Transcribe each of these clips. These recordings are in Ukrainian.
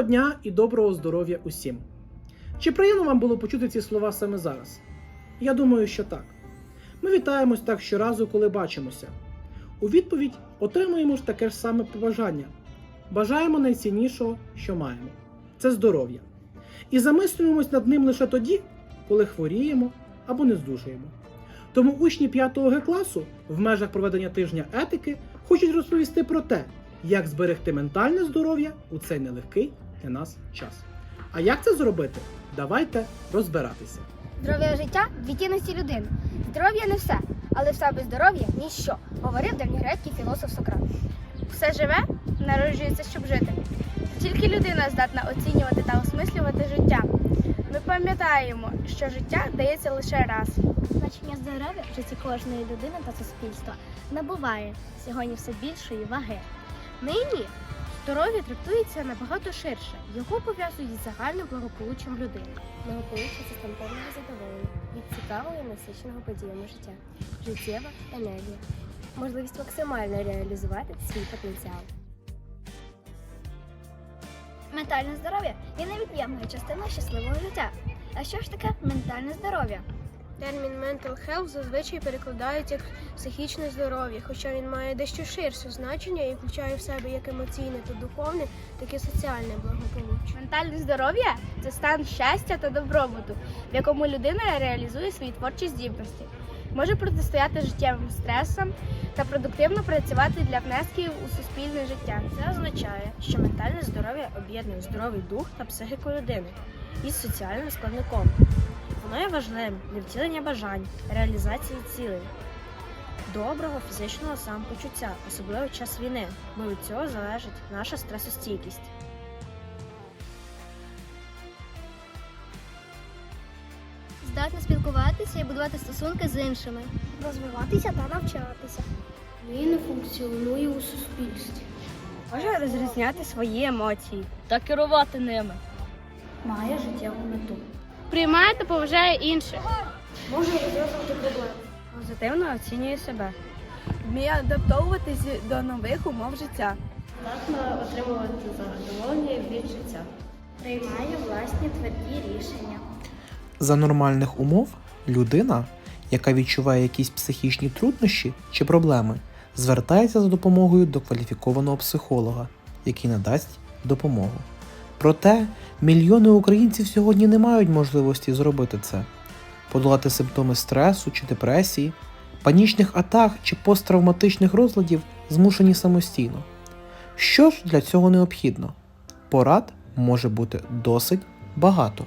Гарного дня і доброго здоров'я усім! Чи приємно вам було почути ці слова саме зараз? Я думаю, що так. Ми вітаємось так щоразу, коли бачимося. У відповідь отримуємо ж таке ж саме побажання. Бажаємо найціннішого, що маємо це здоров'я. І замислюємось над ним лише тоді, коли хворіємо або не здужуємо. Тому учні 5 Г класу в межах проведення тижня етики хочуть розповісти про те, як зберегти ментальне здоров'я у цей нелегкий для нас час. А як це зробити? Давайте розбиратися. Здоров'я життя дві цінності людини. Здоров'я не все, але все без здоров'я ніщо, говорив давньогрецький філософ Сократ. Все живе народжується, щоб жити. Тільки людина здатна оцінювати та осмислювати життя. Ми пам'ятаємо, що життя дається лише раз. Значення здоров'я в житті кожної людини та суспільства набуває сьогодні все більшої ваги. Нині здоров'я трактується набагато ширше. Його пов'язують з загальним благополуччям людини. Благополуччя це стан повного задоволення від цікавого і насиченого подіями життя, життєва енергія, можливість максимально реалізувати свій потенціал. Ментальне здоров'я є невід'ємною частиною щасливого життя. А що ж таке ментальне здоров'я? Термін mental health зазвичай перекладають як психічне здоров'я, хоча він має дещо ширше значення і включає в себе як емоційне та духовне, так і соціальне благополуччя. Ментальне здоров'я це стан щастя та добробуту, в якому людина реалізує свої творчі здібності, може протистояти життєвим стресам та продуктивно працювати для внесків у суспільне життя. Це означає, що ментальне здоров'я об'єднує здоровий дух та психіку людини із соціальним складником. Воно є важливим для втілення бажань, реалізації цілей, доброго фізичного самопочуття, особливо в час війни, бо від цього залежить наша стресостійкість. Здатна спілкуватися і будувати стосунки з іншими, розвиватися та навчатися. Він функціонує у суспільстві. Може розрізняти свої емоції. та керувати ними. Має життєву мету. Приймає та поважає інших. Може розв'язувати проблеми. Позитивно оцінює себе. Вміє адаптовуватись до нових умов життя. Здатна отримувати задоволення від життя. Приймає власні тверді рішення. За нормальних умов людина, яка відчуває якісь психічні труднощі чи проблеми, звертається за допомогою до кваліфікованого психолога, який надасть допомогу. Проте мільйони українців сьогодні не мають можливості зробити це, подолати симптоми стресу чи депресії, панічних атак чи посттравматичних розладів змушені самостійно. Що ж для цього необхідно? Порад може бути досить багато.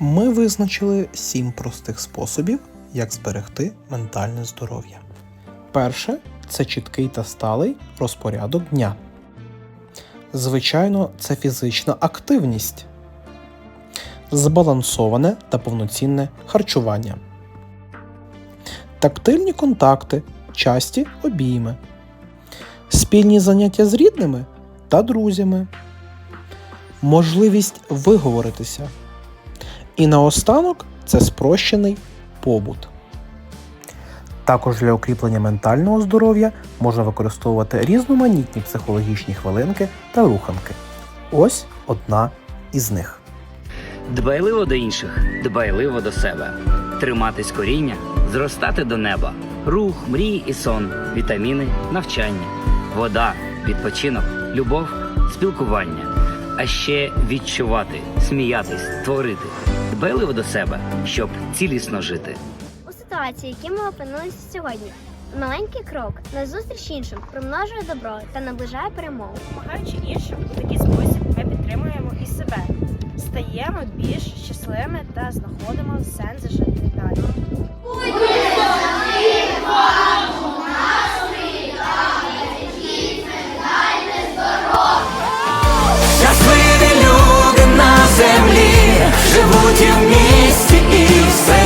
Ми визначили сім простих способів, як зберегти ментальне здоров'я. Перше це чіткий та сталий розпорядок дня. Звичайно, це фізична активність, збалансоване та повноцінне харчування, тактильні контакти, часті обійми, спільні заняття з рідними та друзями, можливість виговоритися. І наостанок це спрощений побут. Також для укріплення ментального здоров'я можна використовувати різноманітні психологічні хвилинки та руханки. Ось одна із них. Дбайливо до інших, дбайливо до себе. Триматись коріння, зростати до неба. Рух, мрії і сон, вітаміни, навчання, вода, відпочинок, любов, спілкування. А ще відчувати, сміятись, творити. Дбайливо до себе, щоб цілісно жити. Ситуації, в якій ми опинилися сьогодні, маленький крок назустріч іншим примножує добро та наближає перемогу. Допомагаючи іншим у такий спосіб, ми підтримуємо і себе, стаємо більш щасливими та знаходимо сенс жити далі. Щасливі люди на землі живуть і в місті, і в селі.